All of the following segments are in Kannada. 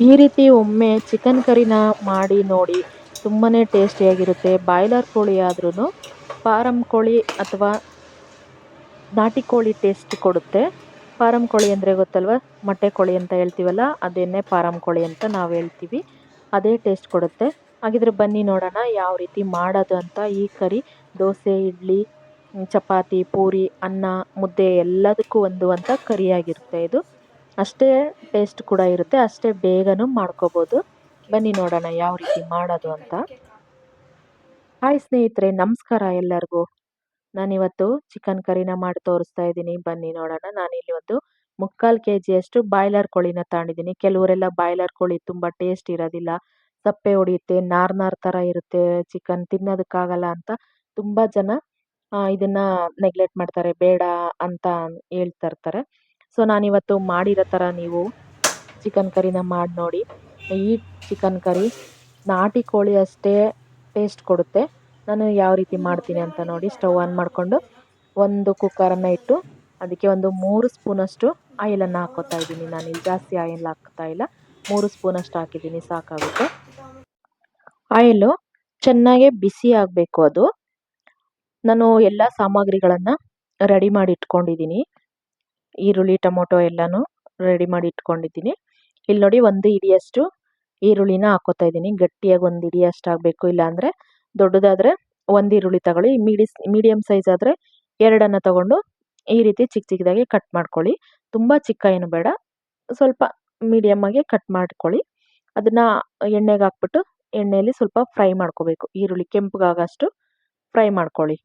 ಈ ರೀತಿ ಒಮ್ಮೆ ಚಿಕನ್ ಕರಿನ ಮಾಡಿ ನೋಡಿ ತುಂಬಾ ಟೇಸ್ಟಿಯಾಗಿರುತ್ತೆ. ಬಾಯ್ಲರ್ ಕೋಳಿ ಆದ್ರೂ ಫಾರಂ ಕೋಳಿ ಅಥವಾ ನಾಟಿ ಕೋಳಿ ಟೇಸ್ಟ್ ಕೊಡುತ್ತೆ. ಫಾರಂ ಕೋಳಿ ಅಂದರೆ ಗೊತ್ತಲ್ವ? ಮೊಟ್ಟೆ ಕೋಳಿ ಅಂತ ಹೇಳ್ತೀವಲ್ಲ ಅದೇನೇ ಫಾರಂ ಕೋಳಿ ಅಂತ ನಾವು ಹೇಳ್ತೀವಿ. ಅದೇ ಟೇಸ್ಟ್ ಕೊಡುತ್ತೆ. ಹಾಗಿದ್ರೆ ಬನ್ನಿ ನೋಡೋಣ ಯಾವ ರೀತಿ ಮಾಡೋದು ಅಂತ ಈ ಕರಿ. ದೋಸೆ, ಇಡ್ಲಿ ಚಪಾತಿ, ಪೂರಿ, ಅನ್ನ, ಮುದ್ದೆ ಎಲ್ಲದಕ್ಕೂ ಹೊಂದುವಂಥ ಕರಿಯಾಗಿರುತ್ತೆ ಇದು. ಅಷ್ಟೇ ಟೇಸ್ಟ್ ಕೂಡ ಇರುತ್ತೆ, ಅಷ್ಟೇ ಬೇಗನೂ ಮಾಡ್ಕೋಬೋದು. ಬನ್ನಿ ನೋಡೋಣ ಯಾವ ರೀತಿ ಮಾಡೋದು ಅಂತ. ಹಾಯ್ ಸ್ನೇಹಿತರೆ, ನಮಸ್ಕಾರ ಎಲ್ಲರಿಗೂ. ನಾನಿವತ್ತು ಚಿಕನ್ ಕರಿನ ಮಾಡಿ ತೋರಿಸ್ತಾ ಇದ್ದೀನಿ. ಬನ್ನಿ ನೋಡೋಣ. ನಾನಿಲ್ಲಿ ಒಂದು ಮುಕ್ಕಾಲು ಕೆ ಜಿಯಷ್ಟು ಬಾಯ್ಲರ್ ಕೋಳಿನ ತಗೊಂಡಿದ್ದೀನಿ. ಕೆಲವರೆಲ್ಲ ಬಾಯ್ಲರ್ ಕೋಳಿ ತುಂಬ ಟೇಸ್ಟ್ ಇರೋದಿಲ್ಲ. ಸಪ್ಪೆ ಹೊಡಿಯುತ್ತೆ, ನಾರ್ ನಾರ್ ಥರ ಇರುತ್ತೆ ಚಿಕನ್ ತಿನ್ನೋದಕ್ಕಾಗಲ್ಲ ಅಂತ ತುಂಬ ಜನ ಇದನ್ನ ನೆಗ್ಲೆಕ್ಟ್ ಮಾಡ್ತಾರೆ. ಬೇಡ ಅಂತ ಹೇಳ್ತಾ ಇರ್ತಾರೆ. ಸೊ ನಾನಿವತ್ತು ಮಾಡಿರೋ ಥರ ನೀವು ಚಿಕನ್ ಕರಿನ ಮಾಡಿ ನೋಡಿ. ಈ ಚಿಕನ್ ಕರಿ ನಾಟಿ ಕೋಳಿ ಅಷ್ಟೇ ಟೇಸ್ಟ್ ಕೊಡುತ್ತೆ. ನಾನು ಯಾವ ರೀತಿ ಮಾಡ್ತೀನಿ ಅಂತ ನೋಡಿ ಸ್ಟವ್ ಆನ್ ಮಾಡಿಕೊಂಡು ಒಂದು ಕುಕ್ಕರನ್ನು ಇಟ್ಟು ಅದಕ್ಕೆ ಒಂದು ಮೂರು ಸ್ಪೂನಷ್ಟು ಆಯಿಲನ್ನು ಹಾಕೋತಾ ಇದ್ದೀನಿ. ನಾನು ಇಲ್ಲಿ ಜಾಸ್ತಿ ಆಯಿಲ್ ಹಾಕ್ತಾ ಇಲ್ಲ. ಮೂರು ಸ್ಪೂನಷ್ಟು ಹಾಕಿದ್ದೀನಿ. ಸಾಕಾಗುತ್ತೆ. ಆಯಿಲು ಚೆನ್ನಾಗೆ ಬಿಸಿ ಆಗಬೇಕು ಅದು. ನಾನು ಎಲ್ಲ ಸಾಮಗ್ರಿಗಳನ್ನು ರೆಡಿ ಮಾಡಿ ಇಟ್ಕೊಂಡಿದ್ದೀನಿ. ಈರುಳ್ಳಿ, ಟೊಮೊಟೊ ಎಲ್ಲನೂ ರೆಡಿ ಮಾಡಿ ಇಟ್ಕೊಂಡಿದ್ದೀನಿ. ಇಲ್ಲಿ ನೋಡಿ ಒಂದು ಹಿಡಿಯಷ್ಟು ಈರುಳ್ಳಿನ ಹಾಕೋತಾ ಇದ್ದೀನಿ. ಗಟ್ಟಿಯಾಗಿ ಒಂದು ಹಿಡಿಯಷ್ಟು ಆಗಬೇಕು. ಇಲ್ಲಾಂದರೆ ದೊಡ್ಡದಾದರೆ ಒಂದು ಈರುಳ್ಳಿ ತಗೊಳ್ಳಿ. ಮೀಡಿಸ್ ಮೀಡಿಯಮ್ ಸೈಜ್ ಆದರೆ ಎರಡನ್ನು ತಗೊಂಡು ಈ ರೀತಿ ಚಿಕ್ಕ ಚಿಕ್ಕದಾಗಿ ಕಟ್ ಮಾಡ್ಕೊಳ್ಳಿ. ತುಂಬ ಚಿಕ್ಕ ಏನು ಬೇಡ. ಸ್ವಲ್ಪ ಮೀಡಿಯಮ್ಮಾಗೆ ಕಟ್ ಮಾಡ್ಕೊಳ್ಳಿ. ಅದನ್ನು ಎಣ್ಣೆಗೆ ಹಾಕ್ಬಿಟ್ಟು ಎಣ್ಣೆಯಲ್ಲಿ ಸ್ವಲ್ಪ ಫ್ರೈ ಮಾಡ್ಕೋಬೇಕು. ಈರುಳ್ಳಿ ಕೆಂಪಗಾಗಷ್ಟು ಫ್ರೈ ಮಾಡ್ಕೊಳ್ಳಿ.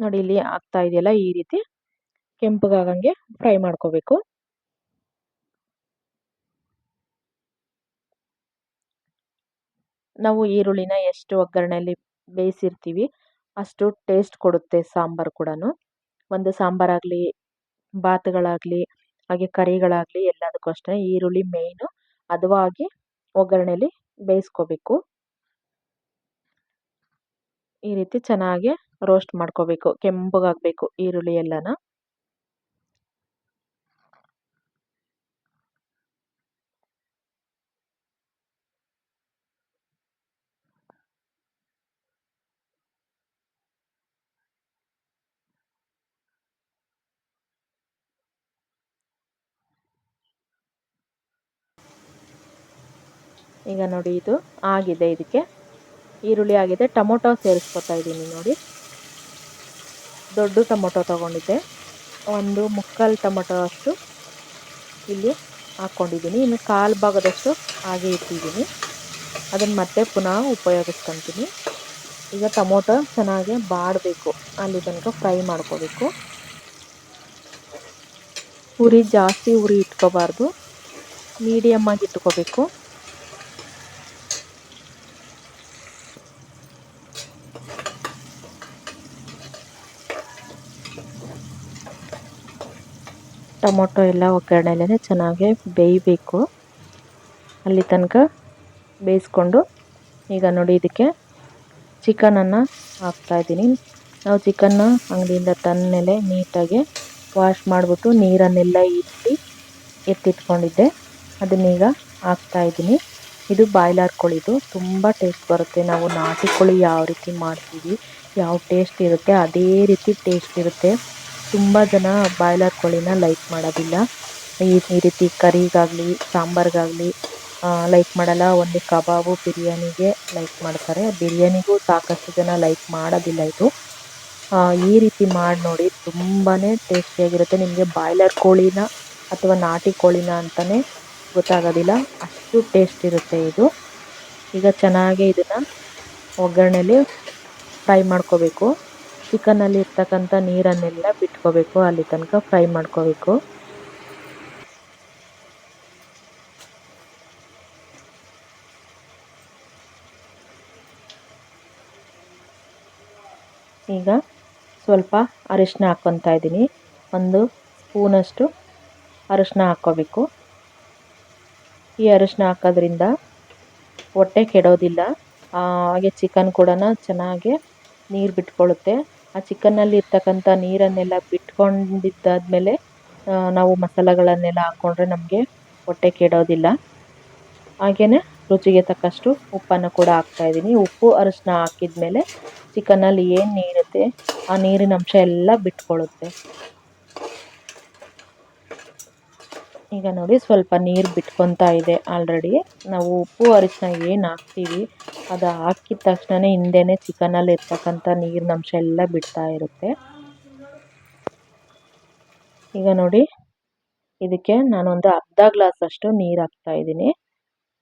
ನೋಡಿ ಇಲ್ಲಿ ಆಗ್ತಾ ಇದೆಯಲ್ಲ ಈ ರೀತಿ. ಕೆಂಪಗಾಗಂಗೆ ಫ್ರೈ ಮಾಡ್ಕೋಬೇಕು. ನಾವು ಈರುಳ್ಳಿನ ಎಷ್ಟು ಒಗ್ಗರಣೆಯಲ್ಲಿ ಬೇಯಿಸಿರ್ತೀವಿ, ಅಷ್ಟು ಟೇಸ್ಟ್ ಕೊಡುತ್ತೆ ಸಾಂಬಾರು ಕೂಡ ಒಂದು ಸಾಂಬಾರಾಗಲಿ, ಬಾತುಗಳಾಗಲಿ, ಹಾಗೆ ಕರಿಗಳಾಗಲಿ ಎಲ್ಲದಕ್ಕೂ ಅಷ್ಟೇ ಈರುಳ್ಳಿ ಮೇಯ್ನು ಹದವಾಗಿ ಒಗ್ಗರಣೆಯಲ್ಲಿ ಬೇಯಿಸ್ಕೋಬೇಕು. ಈ ರೀತಿ ಚೆನ್ನಾಗಿ ರೋಸ್ಟ್ ಮಾಡ್ಕೋಬೇಕು ಕೆಂಪಗಾಗಬೇಕು ಈರುಳ್ಳಿ ಎಲ್ಲನ. ಈಗ ನೋಡಿ ಇದು ಆಗಿದೆ ಇದಕ್ಕೆ. ಈರುಳ್ಳಿ ಆಗಿದೆ, ಟೊಮೊಟೊ ಸೇರಿಸ್ಕೊತಾ ಇದ್ದೀನಿ ನೋಡಿ. ದೊಡ್ಡ ಟೊಮೊಟೊ ತೊಗೊಂಡಿದ್ದೆ. ಒಂದು ಮುಕ್ಕಾಲು ಟೊಮೊಟೊ ಅಷ್ಟು ಇಲ್ಲಿ ಹಾಕ್ಕೊಂಡಿದ್ದೀನಿ. ಇನ್ನು ಕಾಲು ಭಾಗದಷ್ಟು ಹಾಗೆ ಇಟ್ಟಿದ್ದೀನಿ. ಅದನ್ನು ಮತ್ತೆ ಪುನಃ ಉಪಯೋಗಿಸ್ಕೊತೀನಿ. ಈಗ ಟೊಮೊಟೊ ಚೆನ್ನಾಗಿ ಬಾಡಬೇಕು. ಅಲ್ಲಿ ತನಕ ಫ್ರೈ ಮಾಡ್ಕೋಬೇಕು. ಉರಿ ಜಾಸ್ತಿ ಉರಿ ಇಟ್ಕೋಬಾರ್ದು. ಮೀಡಿಯಮ್ಮಾಗಿ ಇಟ್ಕೋಬೇಕು. ಟೊಮೊಟೊ ಎಲ್ಲ ಒಗ್ಗರಣೆಲೇ ಚೆನ್ನಾಗಿ ಬೇಯಬೇಕು. ಅಲ್ಲಿ ತನಕ ಬೇಯಿಸ್ಕೊಂಡು ಈಗ ನೋಡಿ ಇದಕ್ಕೆ ಚಿಕನನ್ನು ಹಾಕ್ತಾಯಿದ್ದೀನಿ ನಾವು ಚಿಕನ್ನ ಅಂಗಡಿಯಿಂದ ತಂದಮೇಲೆ ನೀಟಾಗಿ ವಾಶ್ ಮಾಡಿಬಿಟ್ಟು ನೀರನ್ನೆಲ್ಲ ಇಟ್ಟು ಎತ್ತಿಟ್ಕೊಂಡಿದ್ದೆ. ಅದನ್ನೀಗ ಹಾಕ್ತಾಯಿದ್ದೀನಿ ಇದು ಬಾಯ್ಲರ್ ಕೋಳಿದು. ತುಂಬ ಟೇಸ್ಟ್ ಬರುತ್ತೆ. ನಾವು ನಾಟಿ ಕೋಳಿ ಯಾವ ರೀತಿ ಮಾಡ್ತೀವಿ, ಯಾವ ಟೇಸ್ಟ್ ಇರುತ್ತೆ, ಅದೇ ರೀತಿ ಟೇಸ್ಟ್ ಇರುತ್ತೆ. ತುಂಬ ಜನ ಬಾಯ್ಲರ್ ಕೋಳಿನ ಲೈಕ್ ಮಾಡೋದಿಲ್ಲ. ಈ ಈ ರೀತಿ ಕರಿಗಾಗಲಿ, ಸಾಂಬಾರಿಗಾಗಲಿ ಲೈಕ್ ಮಾಡಲ್ಲ. ಒಂದು ಕಬಾಬು ಬಿರಿಯಾನಿಗೆ ಲೈಕ್ ಮಾಡ್ತಾರೆ. ಬಿರಿಯಾನಿಗೂ ಸಾಕಷ್ಟು ಜನ ಲೈಕ್ ಮಾಡೋದಿಲ್ಲ ಇದು. ಈ ರೀತಿ ಮಾಡಿ ನೋಡಿ ತುಂಬಾ ಟೇಸ್ಟಿಯಾಗಿರುತ್ತೆ. ನಿಮಗೆ ಬಾಯ್ಲರ್ ಕೋಳಿನ ಅಥವಾ ನಾಟಿ ಕೋಳಿನ ಅಂತಲೇ ಗೊತ್ತಾಗೋದಿಲ್ಲ. ಅಷ್ಟು ಟೇಸ್ಟ್ ಇರುತ್ತೆ ಇದು. ಈಗ ಚೆನ್ನಾಗಿ ಇದನ್ನು ಒಗ್ಗರಣೆಲಿ ಫ್ರೈ ಮಾಡ್ಕೋಬೇಕು. ಚಿಕನಲ್ಲಿ ಇರ್ತಕ್ಕಂಥ ನೀರನ್ನೆಲ್ಲ ಬಿಟ್ಕೋಬೇಕು, ಅಲ್ಲಿ ತನಕ ಫ್ರೈ ಮಾಡ್ಕೋಬೇಕು. ಈಗ ಸ್ವಲ್ಪ ಅರಿಶಿನ ಹಾಕ್ಕೊತಾ ಇದ್ದೀನಿ. ಒಂದು ಸ್ಪೂನಷ್ಟು ಅರಿಶಿನ ಹಾಕ್ಕೋಬೇಕು. ಈ ಅರಿಶಿನ ಹಾಕೋದ್ರಿಂದ ಹೊಟ್ಟೆ ಕೆಡೋದಿಲ್ಲ. ಹಾಗೆ ಚಿಕನ್ ಕೂಡ ಚೆನ್ನಾಗಿ ನೀರು ಬಿಟ್ಕೊಳ್ಳುತ್ತೆ. ಆ ಚಿಕನ್ನಲ್ಲಿ ಇರ್ತಕ್ಕಂಥ ನೀರನ್ನೆಲ್ಲ ಬಿಟ್ಕೊಂಡಿದ್ದಾದಮೇಲೆ ನಾವು ಮಸಾಲೆಗಳನ್ನೆಲ್ಲ ಹಾಕ್ಕೊಂಡ್ರೆ ನಮಗೆ ಹೊಟ್ಟೆ ಕೆಡೋದಿಲ್ಲ. ಹಾಗೆಯೇ ರುಚಿಗೆ ತಕ್ಕಷ್ಟು ಉಪ್ಪನ್ನು ಕೂಡ ಹಾಕ್ತಾಯಿದ್ದೀನಿ ಉಪ್ಪು ಅರಿಶಿನ ಹಾಕಿದ ಮೇಲೆ ಚಿಕನ್ನಲ್ಲಿ ಏನು ನೀರುತ್ತೆ, ಆ ನೀರಿನ ಅಂಶ ಎಲ್ಲ ಬಿಟ್ಕೊಳ್ಳುತ್ತೆ. ಈಗ ನೋಡಿ ಸ್ವಲ್ಪ ನೀರು ಬಿಟ್ಕೊತಾ ಇದೆ ಆಲ್ರೆಡಿ ನಾವು ಉಪ್ಪು ಅರಿಶಿನ ಏನು ಹಾಕ್ತೀವಿ, ಅದು ಹಾಕಿದ ತಕ್ಷಣವೇ ಹಿಂದೆನೇ ಚಿಕನಲ್ಲಿ ಇರ್ತಕ್ಕಂಥ ನೀರಿನ ಅಂಶ ಎಲ್ಲ ಬಿಡ್ತಾ ಇರುತ್ತೆ. ಈಗ ನೋಡಿ, ಇದಕ್ಕೆ ನಾನೊಂದು ಅರ್ಧ ಗ್ಲಾಸ್ ಅಷ್ಟು ನೀರು ಹಾಕ್ತಾ ಇದ್ದೀನಿ.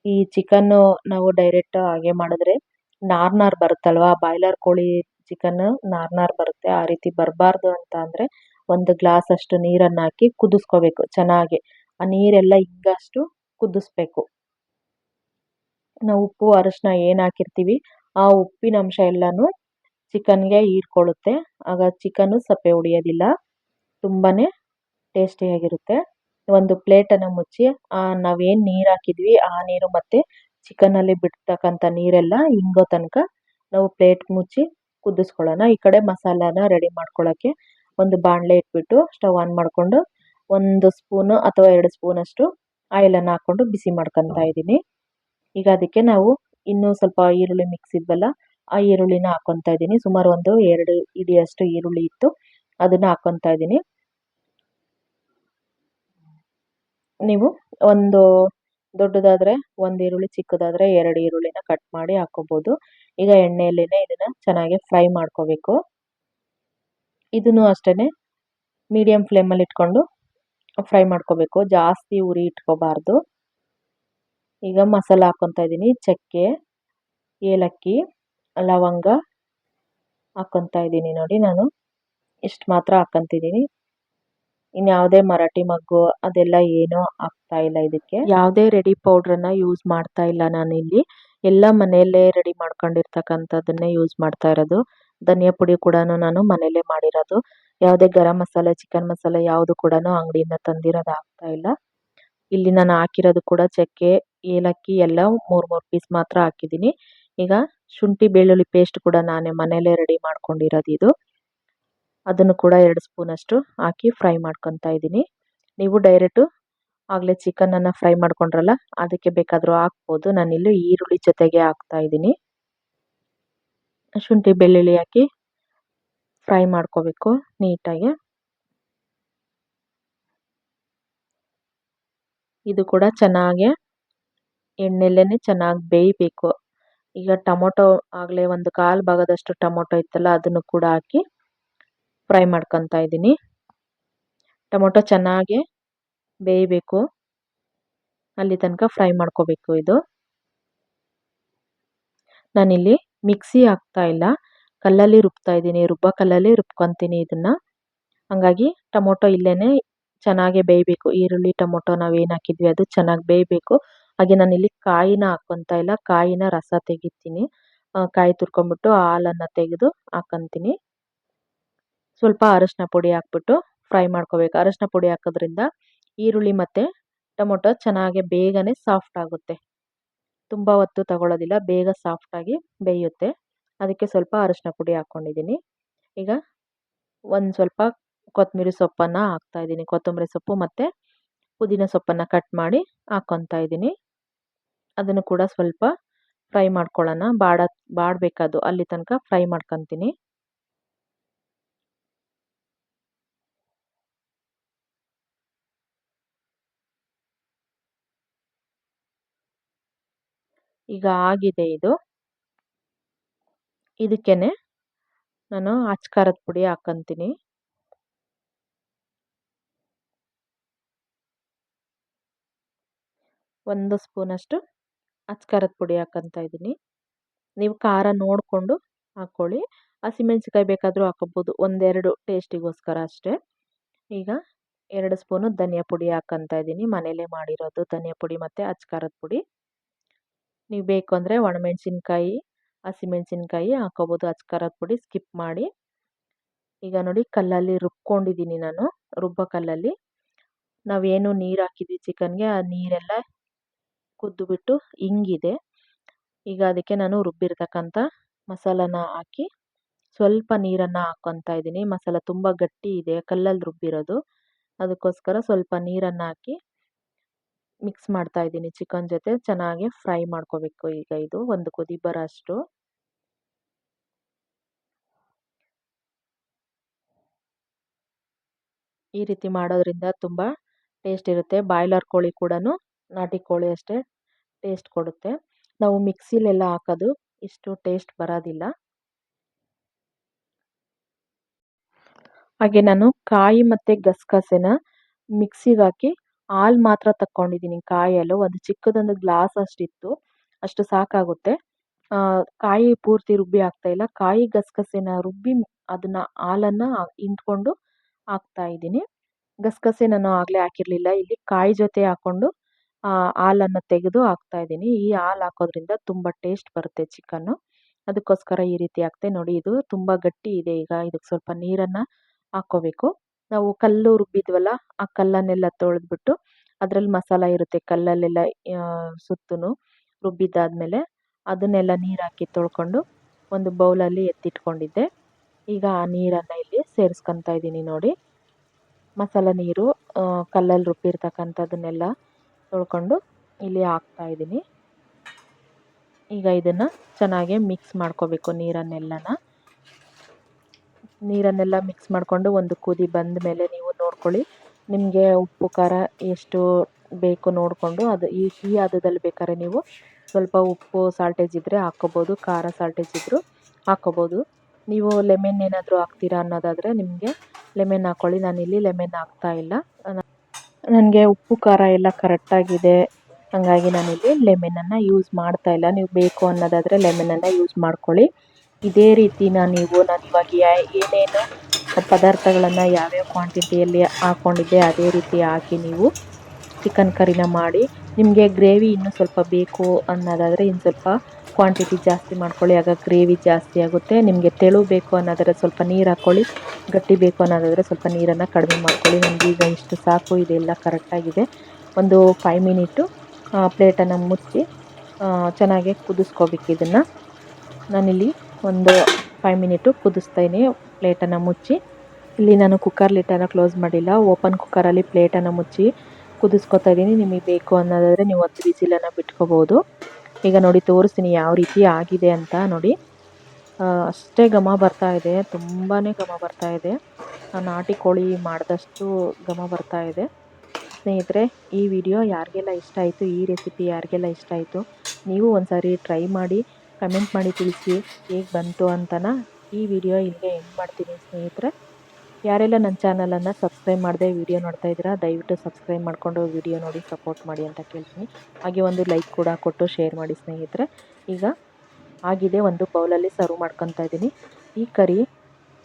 ಈ ಚಿಕನ್ನು ನಾವು ಡೈರೆಕ್ಟ್ ಹಾಗೆ ಮಾಡಿದ್ರೆ ನಾರ್ನಾರ್ ನಾರ್ ಬರುತ್ತಲ್ವಾ? ಬಾಯ್ಲರ್ ಕೋಳಿ ಚಿಕನ್ ನಾರ್ನಾರ್ ನಾರ್ ಬರುತ್ತೆ. ಆ ರೀತಿ ಬರಬಾರ್ದು ಅಂತ ಅಂದರೆ ಒಂದು ಗ್ಲಾಸ್ ಅಷ್ಟು ನೀರನ್ನು ಹಾಕಿ ಕುದಿಸ್ಕೋಬೇಕು ಚೆನ್ನಾಗಿ. ಆ ನೀರೆಲ್ಲ ಹಿಂಗಷ್ಟು ಕುದಿಸ್ಬೇಕು. ನಾವು ಉಪ್ಪು, ಅರಿಶಿನ ಏನು ಹಾಕಿರ್ತೀವಿ, ಆ ಉಪ್ಪಿನ ಅಂಶ ಎಲ್ಲನೂ ಚಿಕನ್ಗೆ ಹೀರ್ಕೊಳ್ಳುತ್ತೆ. ಆಗ ಚಿಕನ್ನು ಸಪ್ಪೆ ಹೊಡಿಯೋದಿಲ್ಲ ತುಂಬಾ ಟೇಸ್ಟಿಯಾಗಿರುತ್ತೆ ಒಂದು ಪ್ಲೇಟನ್ನು ಮುಚ್ಚಿ, ಆ ನಾವೇನು ನೀರು ಹಾಕಿದ್ವಿ, ಆ ನೀರು ಮತ್ತು ಚಿಕನಲ್ಲಿ ಬಿಡ್ತಕ್ಕಂಥ ನೀರೆಲ್ಲ ಹಿಂಗೋ ತನಕ ನಾವು ಪ್ಲೇಟ್ ಮುಚ್ಚಿ ಕುದಿಸ್ಕೊಳ್ಳೋಣ. ಈ ಕಡೆ ಮಸಾಲಾನ ರೆಡಿ ಮಾಡ್ಕೊಳ್ಳೋಕ್ಕೆ ಒಂದು ಬಾಣಲೆ ಇಟ್ಬಿಟ್ಟು ಸ್ಟವ್ ಆನ್ ಮಾಡಿಕೊಂಡು ಒಂದು ಸ್ಪೂನು ಅಥವಾ ಎರಡು ಸ್ಪೂನಷ್ಟು ಆಯಿಲನ್ನು ಹಾಕ್ಕೊಂಡು ಬಿಸಿ ಮಾಡ್ಕೊತಾ ಇದ್ದೀನಿ. ಈಗ ಅದಕ್ಕೆ ನಾವು ಇನ್ನೂ ಸ್ವಲ್ಪ ಈರುಳ್ಳಿ ಮಿಕ್ಸ್ ಇದ್ವಲ್ಲ, ಆ ಈರುಳ್ಳಿನ ಹಾಕ್ಕೊತಾ ಇದ್ದೀನಿ. ಸುಮಾರು ಒಂದು ಎರಡು ಇಡಿಯಷ್ಟು ಈರುಳ್ಳಿ ಇತ್ತು, ಅದನ್ನು ಹಾಕ್ಕೊತಾ ಇದ್ದೀನಿ. ನೀವು ಒಂದು ದೊಡ್ಡದಾದರೆ ಒಂದು ಈರುಳ್ಳಿ, ಚಿಕ್ಕದಾದರೆ ಎರಡು ಈರುಳ್ಳಿನ ಕಟ್ ಮಾಡಿ ಹಾಕೋಬೋದು ಈಗ ಎಣ್ಣೆಯಲ್ಲೇ ಇದನ್ನು ಚೆನ್ನಾಗಿ ಫ್ರೈ ಮಾಡ್ಕೋಬೇಕು. ಇದನ್ನು ಅಷ್ಟೇ ಮೀಡಿಯಮ್ ಫ್ಲೇಮಲ್ಲಿ ಇಟ್ಕೊಂಡು ಫ್ರೈ ಮಾಡ್ಕೋಬೇಕು. ಜಾಸ್ತಿ ಉರಿ ಇಟ್ಕೋಬಾರ್ದು. ಈಗ ಮಸಾಲ ಹಾಕ್ಕೊತಾ ಇದ್ದೀನಿ ಚಕ್ಕೆ, ಏಲಕ್ಕಿ, ಲವಂಗ ಹಾಕ್ಕೊತಾ ಇದ್ದೀನಿ ನೋಡಿ ನಾನು. ಇಷ್ಟು ಮಾತ್ರ ಹಾಕ್ಕೊಂತಿದ್ದೀನಿ ಇನ್ಯಾವುದೇ ಮರಾಠಿ ಮಗ್ಗು ಅದೆಲ್ಲ ಏನೂ ಆಗ್ತಾ ಇಲ್ಲ ಇದಕ್ಕೆ. ಯಾವುದೇ ರೆಡಿ ಪೌಡ್ರನ್ನು ಯೂಸ್ ಮಾಡ್ತಾ ಇಲ್ಲ ನಾನಿಲ್ಲಿ. ಎಲ್ಲ ಮನೆಯಲ್ಲೇ ರೆಡಿ ಮಾಡ್ಕೊಂಡಿರ್ತಕ್ಕಂಥದ್ದನ್ನೇ ಯೂಸ್ ಮಾಡ್ತಾ ಇರೋದು. ಧನಿಯಾ ಪುಡಿ ಕೂಡ ನಾನು ಮನೆಯಲ್ಲೇ ಮಾಡಿರೋದು. ಯಾವುದೇ ಗರಂ ಮಸಾಲೆ ಚಿಕನ್ ಮಸಾಲೆ ಯಾವುದು ಕೂಡ ಅಂಗಡಿಯಿಂದ ತಂದಿರೋದು ಆಗ್ತಾ ಇಲ್ಲ. ಇಲ್ಲಿ ನಾನು ಹಾಕಿರೋದು ಕೂಡ ಚಕ್ಕೆ, ಏಲಕ್ಕಿ ಎಲ್ಲ ಮೂರು ಮೂರು ಪೀಸ್ ಮಾತ್ರ ಹಾಕಿದ್ದೀನಿ. ಈಗ ಶುಂಠಿ, ಬೆಳ್ಳುಳ್ಳಿ ಪೇಸ್ಟ್ ಕೂಡ ನಾನೇ ಮನೆಯಲ್ಲೇ ರೆಡಿ ಮಾಡ್ಕೊಂಡಿರೋದು ಇದು. ಅದನ್ನು ಕೂಡ ಎರಡು ಸ್ಪೂನಷ್ಟು ಹಾಕಿ ಫ್ರೈ ಮಾಡ್ಕೊತಾ ಇದ್ದೀನಿ. ನೀವು ಡೈರೆಕ್ಟು ಆಗಲೇ ಚಿಕನನ್ನು ಫ್ರೈ ಮಾಡ್ಕೊಂಡ್ರಲ್ಲ, ಅದಕ್ಕೆ ಬೇಕಾದರೂ ಹಾಕ್ಬೋದು. ನಾನಿಲ್ಲಿ ಈರುಳ್ಳಿ ಜೊತೆಗೆ ಹಾಕ್ತಾ ಇದ್ದೀನಿ. ಶುಂಠಿ, ಬೆಳ್ಳುಳ್ಳಿ ಹಾಕಿ ಫ್ರೈ ಮಾಡ್ಕೋಬೇಕು ನೀಟಾಗಿ. ಇದು ಕೂಡ ಚೆನ್ನಾಗಿ ಎಣ್ಣೆಲ್ಲೇ ಚೆನ್ನಾಗಿ ಬೇಯಬೇಕು. ಈಗ ಟೊಮೊಟೊ ಆಗಲೇ ಒಂದು ಕಾಲು ಭಾಗದಷ್ಟು ಟೊಮೊಟೊ ಇತ್ತಲ್ಲ, ಅದನ್ನು ಕೂಡ ಹಾಕಿ ಫ್ರೈ ಮಾಡ್ಕೊತಾ ಇದ್ದೀನಿ. ಟೊಮೊಟೊ ಚೆನ್ನಾಗಿ ಬೇಯಬೇಕು. ಅಲ್ಲಿ ತನಕ ಫ್ರೈ ಮಾಡ್ಕೋಬೇಕು ಇದು. ನಾನಿಲ್ಲಿ ಮಿಕ್ಸಿ ಹಾಕ್ತಾ ಇಲ್ಲ. ಕಲ್ಲಲ್ಲಿ ರುಬ್ತಾ ಇದ್ದೀನಿ. ರುಬ್ಬ ಕಲ್ಲಲ್ಲಿ ರುಬ್ಕೊತೀನಿ ಇದನ್ನು. ಹಾಗಾಗಿ ಟೊಮೊಟೊ ಇಲ್ಲೇ ಚೆನ್ನಾಗಿ ಬೇಯಬೇಕು. ಈರುಳ್ಳಿ, ಟೊಮೊಟೊ ನಾವೇನು ಹಾಕಿದ್ವಿ ಅದು ಚೆನ್ನಾಗಿ ಬೇಯಬೇಕು. ಹಾಗೆ ನಾನಿಲ್ಲಿ ಕಾಯಿನ ಹಾಕ್ಕೊತಾ ಇಲ್ಲ. ಕಾಯಿನ ರಸ ತೆಗಿತೀನಿ. ಕಾಯಿ ತುರ್ಕೊಂಬಿಟ್ಟು ಹಾಲನ್ನು ತೆಗೆದು ಹಾಕ್ಕೊಂತೀನಿ ಸ್ವಲ್ಪ ಅರಶಿನ ಪುಡಿ ಹಾಕ್ಬಿಟ್ಟು ಫ್ರೈ ಮಾಡ್ಕೋಬೇಕು. ಅರಶಿನ ಪುಡಿ ಹಾಕೋದ್ರಿಂದ ಈರುಳ್ಳಿ ಮತ್ತು ಟೊಮೊಟೊ ಚೆನ್ನಾಗಿ ಬೇಗನೆ ಸಾಫ್ಟ್ ಆಗುತ್ತೆ. ತುಂಬ ಹೊತ್ತು ತಗೊಳ್ಳೋದಿಲ್ಲ, ಬೇಗ ಸಾಫ್ಟಾಗಿ ಬೇಯುತ್ತೆ. ಅದಕ್ಕೆ ಸ್ವಲ್ಪ ಅರಶಿನ ಪುಡಿ ಹಾಕ್ಕೊಂಡಿದ್ದೀನಿ ಈಗ ಒಂದು ಸ್ವಲ್ಪ ಕೊತ್ತಂಬರಿ ಸೊಪ್ಪನ್ನು ಹಾಕ್ತಾಯಿದ್ದೀನಿ ಕೊತ್ತಂಬರಿ ಸೊಪ್ಪು ಮತ್ತು ಪುದೀನ ಸೊಪ್ಪನ್ನು ಕಟ್ ಮಾಡಿ ಹಾಕ್ಕೊತಾ ಇದ್ದೀನಿ. ಅದನ್ನು ಕೂಡ ಸ್ವಲ್ಪ ಫ್ರೈ ಮಾಡ್ಕೊಳ್ಳೋಣ. ಬಾಡ ಬಾಡಬೇಕದು ಅಲ್ಲಿ ತನಕ ಫ್ರೈ ಮಾಡ್ಕೊತೀನಿ. ಈಗ ಆಗಿದೆ ಇದು. ಇದಕ್ಕೇನೆ ನಾನು ಅಚ್ಕಾರದ ಪುಡಿ ಹಾಕೊಂತೀನಿ. ಒಂದು ಸ್ಪೂನಷ್ಟು ಅಚ್ಕಾರದ ಪುಡಿ ಹಾಕಂತ ಇದ್ದೀನಿ. ನೀವು ಖಾರ ನೋಡಿಕೊಂಡು ಹಾಕ್ಕೊಳ್ಳಿ ಹಸಿಮೆಣ್ಸಿಕಾಯಿ ಬೇಕಾದರೂ ಹಾಕೋಬೋದು. ಒಂದೆರಡು ಟೇಸ್ಟಿಗೋಸ್ಕರ ಅಷ್ಟೇ. ಈಗ ಎರಡು ಸ್ಪೂನು ಧನಿಯಾ ಪುಡಿ ಹಾಕಂತ ಇದ್ದೀನಿ. ಮನೇಲೇ ಮಾಡಿರೋದು ಧನಿಯಾ ಪುಡಿ ಮತ್ತು ಅಚ್ಕಾರದ ಪುಡಿ. ನೀವು ಬೇಕು ಅಂದರೆ ಒಣಮೆಣ್ಸಿನ್ಕಾಯಿ, ಹಸಿಮೆಣ್ಸಿನ್ಕಾಯಿ ಹಾಕೋಬೋದು. ಅಚ್ಕಾರದ ಪುಡಿ ಸ್ಕಿಪ್ ಮಾಡಿ. ಈಗ ನೋಡಿ ಕಲ್ಲಲ್ಲಿ ರುಬ್ಕೊಂಡಿದ್ದೀನಿ ನಾನು, ರುಬ್ಬೋ ಕಲ್ಲಲ್ಲಿ. ನಾವೇನು ನೀರು ಹಾಕಿದ್ವಿ ಚಿಕನ್ಗೆ, ಆ ನೀರೆಲ್ಲ ಕುದ್ದುಬಿಟ್ಟು ಹಿಂಗಿದೆ ಈಗ ಅದಕ್ಕೆ ನಾನು ರುಬ್ಬಿರ್ತಕ್ಕಂಥ ಮಸಾಲಾನ ಹಾಕಿ ಸ್ವಲ್ಪ ನೀರನ್ನು ಹಾಕ್ಕೊತಾ ಇದ್ದೀನಿ. ಮಸಾಲ ತುಂಬ ಗಟ್ಟಿ ಇದೆ ಕಲ್ಲಲ್ಲಿ ರುಬ್ಬಿರೋದು. ಅದಕ್ಕೋಸ್ಕರ ಸ್ವಲ್ಪ ನೀರನ್ನು ಹಾಕಿ ಮಿಕ್ಸ್ ಮಾಡ್ತಾ ಇದ್ದೀನಿ ಚಿಕನ್ ಜೊತೆ. ಚೆನ್ನಾಗಿ ಫ್ರೈ ಮಾಡ್ಕೋಬೇಕು ಈಗ ಇದು. ಒಂದು ಕುದಿ ಬರೋ ಅಷ್ಟು ಈ ರೀತಿ ಮಾಡೋದ್ರಿಂದ ತುಂಬ ಟೇಸ್ಟ್ ಇರುತ್ತೆ. ಬಾಯ್ಲರ್ ಕೋಳಿ ಕೂಡ ನಾಟಿ ಕೋಳಿ ಅಷ್ಟೇ ಟೇಸ್ಟ್ ಕೊಡುತ್ತೆ. ನಾವು ಮಿಕ್ಸಿಲೆಲ್ಲ ಹಾಕೋದು ಇಷ್ಟು ಟೇಸ್ಟ್ ಬರೋದಿಲ್ಲ. ಹಾಗೆ ನಾನು ಕಾಯಿ ಮತ್ತು ಗಸಗಸೆನ ಮಿಕ್ಸಿಗೆ ಹಾಕಿ ಹಾಲು ಮಾತ್ರ ತಕ್ಕೊಂಡಿದ್ದೀನಿ ಕಾಯಲು. ಒಂದು ಚಿಕ್ಕದೊಂದು ಗ್ಲಾಸ್ ಅಷ್ಟಿತ್ತು. ಅಷ್ಟು ಸಾಕಾಗುತ್ತೆ. ಕಾಯಿ ಪೂರ್ತಿ ರುಬ್ಬಿ ಆಗ್ತಾ ಇಲ್ಲ. ಕಾಯಿ ಗಸಗಸೆನ ರುಬ್ಬಿ ಅದನ್ನು ಹಾಲನ್ನು ಹಿಂಡ್ಕೊಂಡು ಹಾಕ್ತಾ ಇದ್ದೀನಿ. ಗಸಗಸೆ ನಾನು ಆಗಲೇ ಹಾಕಿರಲಿಲ್ಲ. ಇಲ್ಲಿ ಕಾಯಿ ಜೊತೆ ಹಾಕ್ಕೊಂಡು ಹಾಲನ್ನು ತೆಗೆದು ಹಾಕ್ತಾ ಇದ್ದೀನಿ. ಈ ಹಾಲು ಹಾಕೋದ್ರಿಂದ ತುಂಬ ಟೇಸ್ಟ್ ಬರುತ್ತೆ ಚಿಕನ್ನು. ಅದಕ್ಕೋಸ್ಕರ ಈ ರೀತಿ ಹಾಕ್ತೆ. ನೋಡಿ, ಇದು ತುಂಬ ಗಟ್ಟಿ ಇದೆ. ಈಗ ಇದಕ್ಕೆ ಸ್ವಲ್ಪ ನೀರನ್ನು ಹಾಕ್ಕೋಬೇಕು ನಾವು ಕಲ್ಲು ರುಬ್ಬಿದ್ವಲ್ಲ, ಆ ಕಲ್ಲನ್ನೆಲ್ಲ ತೊಳೆದ್ಬಿಟ್ಟು ಅದರಲ್ಲಿ ಮಸಾಲ ಇರುತ್ತೆ ಕಲ್ಲಲ್ಲೆಲ್ಲ ಸುತ್ತೂ ರುಬ್ಬಿದ್ದಾದಮೇಲೆ ಅದನ್ನೆಲ್ಲ ನೀರು ಹಾಕಿ ತೊಳ್ಕೊಂಡು ಒಂದು ಬೌಲಲ್ಲಿ ಎತ್ತಿಟ್ಕೊಂಡಿದ್ದೆ. ಈಗ ಆ ನೀರನ್ನು ಇಲ್ಲಿ ಸೇರಿಸ್ಕೊತಾ ಇದ್ದೀನಿ ನೋಡಿ. ಮಸಾಲ ನೀರು ಕಲ್ಲಲ್ಲಿ ರುಬ್ಬಿರ್ತಕ್ಕಂಥದನ್ನೆಲ್ಲ ತೊಳ್ಕೊಂಡು ಇಲ್ಲಿ ಹಾಕ್ತಾ ಇದ್ದೀನಿ. ಈಗ ಇದನ್ನು ಚೆನ್ನಾಗಿ ಮಿಕ್ಸ್ ಮಾಡ್ಕೋಬೇಕು ನೀರನ್ನೆಲ್ಲನ. ನೀರನ್ನೆಲ್ಲ ಮಿಕ್ಸ್ ಮಾಡಿಕೊಂಡು ಒಂದು ಕುದಿ ಬಂದ ಮೇಲೆ ನೀವು ನೋಡ್ಕೊಳ್ಳಿ. ನಿಮಗೆ ಉಪ್ಪು, ಖಾರ ಎಷ್ಟು ಬೇಕು ನೋಡಿಕೊಂಡು ಅದು ಈ ಈ ಹದದಲ್ಲಿ ಬೇಕಾದ್ರೆ ನೀವು ಸ್ವಲ್ಪ ಉಪ್ಪು ಸಾಲ್ಟೇಜ್ ಇದ್ದರೆ ಹಾಕ್ಕೋಬೋದು, ಖಾರ ಸಾಲ್ಟೇಜ್ ಇದ್ದರೂ ಹಾಕ್ಕೋಬೋದು. ನೀವು ಲೆಮೆನ್ ಏನಾದರೂ ಹಾಕ್ತೀರಾ ಅನ್ನೋದಾದರೆ ನಿಮಗೆ ಲೆಮೆನ್ ಹಾಕ್ಕೊಳ್ಳಿ ನಾನಿಲ್ಲಿ ಲೆಮೆನ್ ಹಾಕ್ತಾ ಇಲ್ಲ. ನನಗೆ ಉಪ್ಪು, ಖಾರ ಎಲ್ಲ ಕರೆಕ್ಟಾಗಿದೆ ಹಾಗಾಗಿ ನಾನಿಲ್ಲಿ ಲೆಮೆನನ್ನು ಯೂಸ್ ಮಾಡ್ತಾ ಇಲ್ಲ. ನೀವು ಬೇಕು ಅನ್ನೋದಾದರೆ ಲೆಮೆನನ್ನು ಯೂಸ್ ಮಾಡ್ಕೊಳ್ಳಿ. ಇದೇ ರೀತಿನ ನೀವು ನಾನು ಇವಾಗ ಏನೇನು ಪದಾರ್ಥಗಳನ್ನು ಯಾವ್ಯಾವ ಕ್ವಾಂಟಿಟಿಯಲ್ಲಿ ಹಾಕ್ಕೊಂಡಿದ್ದೆ ಅದೇ ರೀತಿ ಹಾಕಿ ನೀವು ಚಿಕನ್ ಕರಿನ ಮಾಡಿ, ನಿಮಗೆ ಗ್ರೇವಿ ಇನ್ನೂ ಸ್ವಲ್ಪ ಬೇಕು ಅನ್ನೋದಾದರೆ ಇನ್ನು ಸ್ವಲ್ಪ ಕ್ವಾಂಟಿಟಿ ಜಾಸ್ತಿ ಮಾಡ್ಕೊಳ್ಳಿ. ಆಗ ಗ್ರೇವಿ ಜಾಸ್ತಿ ಆಗುತ್ತೆ, ನಿಮಗೆ ತೆಳು ಬೇಕು ಅನ್ನೋದಾದರೆ ಸ್ವಲ್ಪ ನೀರು ಹಾಕ್ಕೊಳ್ಳಿ ಗಟ್ಟಿ ಬೇಕು ಅನ್ನೋದಾದರೆ ಸ್ವಲ್ಪ ನೀರನ್ನು ಕಡಿಮೆ ಮಾಡ್ಕೊಳ್ಳಿ. ನಿಮಗೆ ಈಗ ಇಷ್ಟು ಸಾಕು, ಇದೆಲ್ಲ ಕರೆಕ್ಟಾಗಿದೆ ಒಂದು ಫೈವ್ ಮಿನಿಟು ಪ್ಲೇಟನ್ನು ಮುಚ್ಚಿ ಚೆನ್ನಾಗಿ ಕುದಿಸ್ಕೋಬೇಕು ಇದನ್ನು. ನಾನಿಲ್ಲಿ ಒಂದು ಫೈವ್ ಮಿನಿಟು ಕುದಿಸ್ತೀನಿ ಪ್ಲೇಟನ್ನು ಮುಚ್ಚಿ. ಇಲ್ಲಿ ನಾನು ಕುಕ್ಕರ್ ಲಿಟ್ಟನ್ನು ಕ್ಲೋಸ್ ಮಾಡಿಲ್ಲ. ಓಪನ್ ಕುಕ್ಕರಲ್ಲಿ ಪ್ಲೇಟನ್ನು ಮುಚ್ಚಿ ಕುದಿಸ್ಕೊತಾ ಇದ್ದೀನಿ. ನಿಮಗೆ ಬೇಕು ಅನ್ನೋದಾದರೆ ನೀವು ಹತ್ತು ಬಿಸಿಲನ್ನು ಬಿಟ್ಕೋಬೋದು. ಈಗ ನೋಡಿ ತೋರಿಸ್ತೀನಿ ಯಾವ ರೀತಿ ಆಗಿದೆ ಅಂತ ನೋಡಿ. ಅಷ್ಟೇ ಘಮ ಬರ್ತಾ ಇದೆ. ತುಂಬಾ ಘಮ ಬರ್ತಾ ಇದೆ. ನಾಟಿ ಕೋಳಿ ಮಾಡಿದಷ್ಟು ಘಮ ಬರ್ತಾ ಇದೆ. ಸ್ನೇಹಿತರೆ, ಈ ವಿಡಿಯೋ ಯಾರಿಗೆಲ್ಲ ಇಷ್ಟ ಆಯಿತು, ಈ ರೆಸಿಪಿ ಯಾರಿಗೆಲ್ಲ ಇಷ್ಟ ಆಯಿತು, ನೀವು ಒಂದು ಸಾರಿ ಟ್ರೈ ಮಾಡಿ. ಕಮೆಂಟ್ ಮಾಡಿ ತಿಳಿಸಿ ಹೇಗೆ ಬಂತು ಅಂತನ? ಈ ವಿಡಿಯೋ ಇಲ್ಲಿಗೆ ಎಂಡ್ ಮಾಡ್ತೀನಿ ಸ್ನೇಹಿತರೆ. ಯಾರೆಲ್ಲ ನನ್ನ ಚಾನಲನ್ನು ಸಬ್ಸ್ಕ್ರೈಬ್ ಮಾಡದೆ ವಿಡಿಯೋ ನೋಡ್ತಾ ಇದ್ದೀರಾ, ದಯವಿಟ್ಟು ಸಬ್ಸ್ಕ್ರೈಬ್ ಮಾಡಿಕೊಂಡು ವಿಡಿಯೋ ನೋಡಿ ಸಪೋರ್ಟ್ ಮಾಡಿ ಅಂತ ಕೇಳ್ತೀನಿ. ಹಾಗೆ ಒಂದು ಲೈಕ್ ಕೂಡ ಕೊಟ್ಟು ಶೇರ್ ಮಾಡಿ ಸ್ನೇಹಿತರೆ. ಈಗ ಆಗಿದೆ ಒಂದು ಬೌಲಲ್ಲಿ ಸರ್ವ್ ಮಾಡ್ಕೊತಾ ಇದ್ದೀನಿ. ಈ ಕರಿ,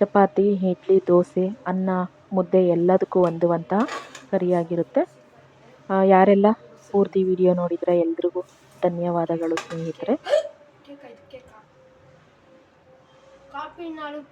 ಚಪಾತಿ, ಇಡ್ಲಿ, ದೋಸೆ, ಅನ್ನ, ಮುದ್ದೆ ಎಲ್ಲದಕ್ಕೂ ಹೊಂದುವಂತಹ ಕರಿಯಾಗಿರುತ್ತೆ. ಯಾರೆಲ್ಲ ಪೂರ್ತಿ ವಿಡಿಯೋ ನೋಡಿದರೆ ಎಲ್ರಿಗೂ ಧನ್ಯವಾದಗಳು ಸ್ನೇಹಿತರೆ. காப்பி நாளும்